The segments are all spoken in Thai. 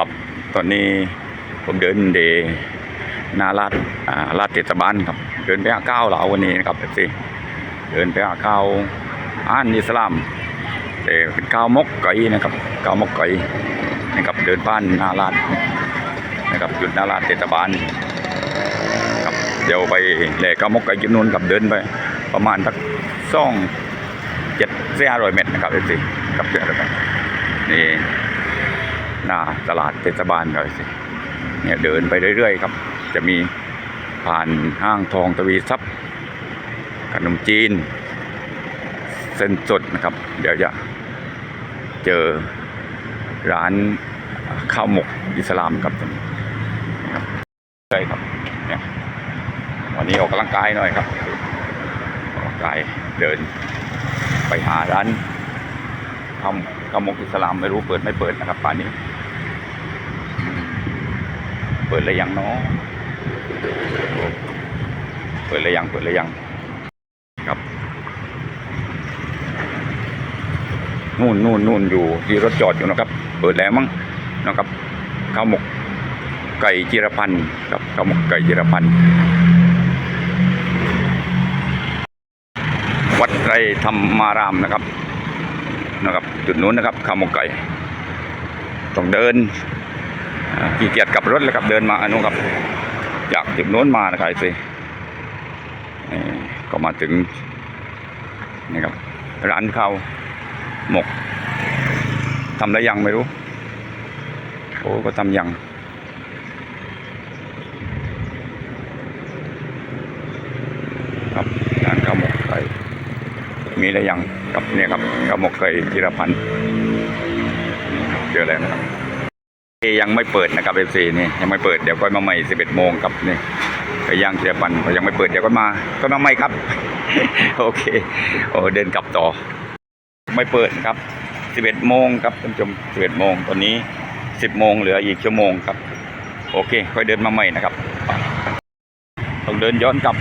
ครับตอนนี้ผมเดินเดนาลาดอ่าลาดเทศบาลครับ เดินไปหาข้าวเหลาวันนี้นะครับสิเดินไปหาข้าวอ่านอิสลามแต่เป็นข้าวมกไก่นะครับข้าวมกไก่นะครับเดินบ้านนาลาดนะครับจุดนาลาดเทศบาลครับเดี๋ยวไปแหล่ข้าวมกไก่กินนู่นกับเดินไป ประมาณสักสองเจ็ดสี่ห้าร้อยเมตรนะครับสิกับเดือนละนี่ หน้าตลาดเทศบาลเลยสิเนี่ยเดินไปเรื่อยๆครับ จะมีผ่านห้างทองทวีทรัพย์ขนมจีน เส้นสดนะครับ เดี๋ยวจะเจอร้านข้าวหมกอิสลามครับนะครับใช่ครับเนี่ยวันนี้ออกกำลังกายหน่อยครับออกกำลังกายเดินไปหาร้านข้า วข้าวหมกอิสลามไม่รู้เปิดไม่เปิดนะครับป่านนี้ เปิดเลยยังเนาะเปิดเลยยังเปิดเลยยังครับนู่นนู่นนู่นอยู่ที่รถจอดอยู่นะครับ เปิดแล้วมั้งนะครับข้าวหมกไก่จิรพันธ์ครับข้าวหมกไก่จิรพันธ์วัดไรธรรมารามนะครับ นะครับ จุดนู้นนะครับข้าวหมกไก่ต้องเดินขี้เกียจกลับรถเลยครับเดินมาอนนู้นครับจากจุดโน้นมานะครับสิก็มาถึงนี่ครับร้านข้าวหมกทำได้ยังไม่รู้โอ้ก็ทำยังครับร้านข้าวหมกไก่มีได้ยัง ครับเนี่ยครับข้าวหมกไก่จิรพันธ์เจอแล้วนะครับยังไม่เปิดนะครับเอฟซีนี่ยังไม่เปิดเดี๋ยวก็มาใหม่สิบเอ็ดโมงครับนี่ไปย่างเสียปันก็ยังไม่เปิดเดี๋ยวก็มาก็มาใหม่ครับ โอเคโอ้เดินกลับต่อ ไม่เปิดครับสิบเอ็ดโมงครับท่านผู้ชมสิบเอ็ดโมงตอนนี้สิบโมงเหลืออีกชั่วโมงครับ โอเค ค่อยเดินมาใหม่นะครับต้องเดินย้อนกลับ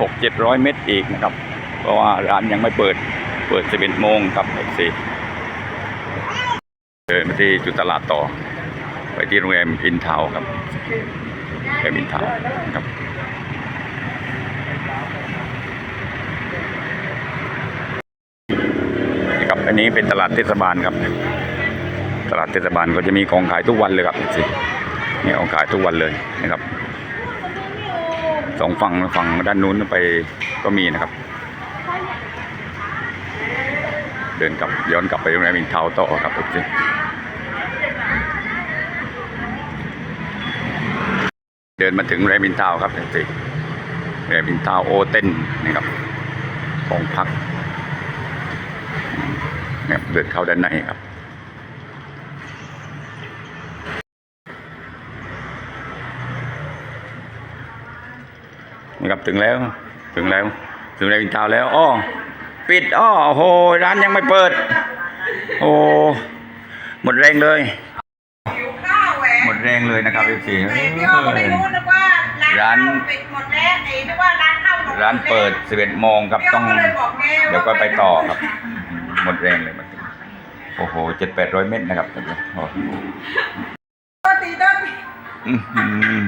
หกเจ็ดร้อยเมตรอีกนะครับ เพราะว่าร้านยังไม่เปิด เปิดสิบเอ็ดโมงครับเอฟซีเดินไปที่จุดตลาดต่อ ไปที่โรงแรมอินทาวครับโรงแรมอินทาวครับนี่ครับ อันนี้เป็นตลาดเทศบาลครับ ตลาดเทศบาลก็จะมีของขายทุกวันเลยครับสินี่ของขายทุกวันเลยนะครับสองฝั่งฝั่งด้านนู้นไปก็มีนะครับ เดินกลับย้อนกลับไปโรงแรมอินทาวต่อครับสิเดินมาถึงแรมินทาวครับสิแรมินทาวโอเทนนะครับของพักเนี่ยเดินเข้าด้านในครับนี่ครับถึงแล้วถึงแล้วถึงแรมินทาวแล้วอ้อ ปิดอ้อโอ้โหร้านยังไม่เปิด โอ้หมดแรงเลยหิวข้าวแหวหมดแรงเลยนะครับเอฟซีแต่พี่อ้อก็ไม่รู้นึกว่าร้านข้าวปิดหมดแล้วไอ้นึกว่าร้านข้าวหมดร้านเปิด11โมงครับพี่ต้อ้ออง ก็เลยบอกไงเดี๋ยวก็ไปต่อครับ หมดแรงเลยมันโอ้โหเจ็ดแปดร้อยเมตรนะครับโอ้โหต้นตีต้นตีอื้อหือ